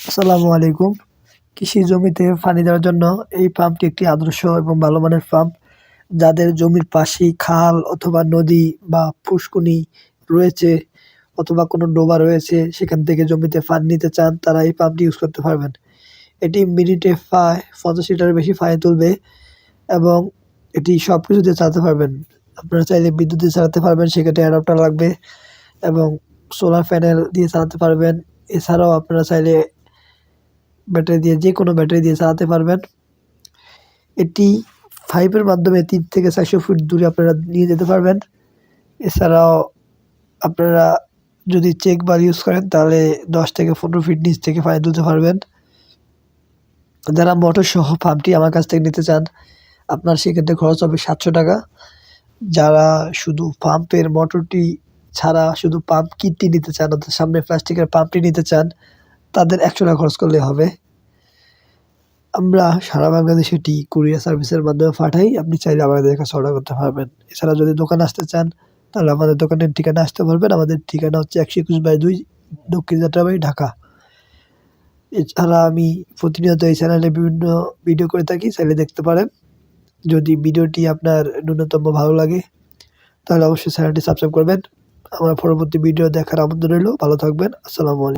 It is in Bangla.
আসসালামু আলাইকুম। কৃষি জমিতে পানি দেওয়ার জন্য এই পাম্পটি একটি আদর্শ এবং ভালো মানের পাম্প। যাদের জমির পাশেই খাল অথবা নদী বা পুষ্কুনি রয়েছে অথবা কোনো ডোবা রয়েছে, সেখান থেকে জমিতে পানি নিতে চান, তারা এই পাম্পটি ইউজ করতে পারবেন। এটি মিনিটে প্রায় পঞ্চাশ লিটারের বেশি পানি তুলবে এবং এটি সব কিছু দিয়ে চালাতে পারবেন। আপনারা চাইলে বিদ্যুৎ দিয়ে চালাতে পারবেন, সেক্ষেত্রে অ্যাডাপ্টার লাগবে এবং সোলার প্যানেল দিয়ে চালাতে পারবেন। এছাড়াও আপনারা চাইলে ব্যাটারি দিয়ে, যে কোনো ব্যাটারি দিয়ে চালাতে পারবেন। এটি পাইপের মাধ্যমে তিন থেকে চারশো ফুট দূরে আপনারা নিয়ে যেতে পারবেন। এছাড়াও আপনারা যদি চেক বার ইউজ করেন, তাহলে দশ থেকে পনেরো ফিট নিচ থেকে পানি তুলতে পারবেন। যারা মোটর সহ পাম্পটি আমার কাছ থেকে নিতে চান, আপনার সেক্ষেত্রে খরচ হবে সাতশো টাকা। যারা শুধু পাম্পের মোটরটি ছাড়া শুধু পাম্প কিটটি নিতে চান, অর্থাৎ সামনে প্লাস্টিকের পাম্পটি নিতে চান তাদের একশো টাকা খরচ করলে হবে। আমরা সারা বাংলাদেশে এটি কুরিয়ার সার্ভিসের মাধ্যমে পাঠাই। আপনি চাইলে আমাদের কাছে অর্ডার করতে পারবেন। এছাড়া যদি দোকানে আসতে চান, তাহলে আমাদের দোকানের ঠিকানা আসতে পারবেন। আমাদের ঠিকানা হচ্ছে একশো একুশ বাই দুই দক্ষিণ যাত্রাবাড়ি, ঢাকা। এছাড়া আমি প্রতিনিয়ত এই চ্যানেলে বিভিন্ন ভিডিও করে থাকি, চাইলে দেখতে পারেন। যদি ভিডিওটি আপনার ন্যূনতম ভালো লাগে, তাহলে অবশ্যই চ্যানেলটি সাবস্ক্রাইব করবেন। আমার পরবর্তী ভিডিও দেখার আমন্ত্রণ রইল। ভালো থাকবেন। আসসালামু আলাইকুম।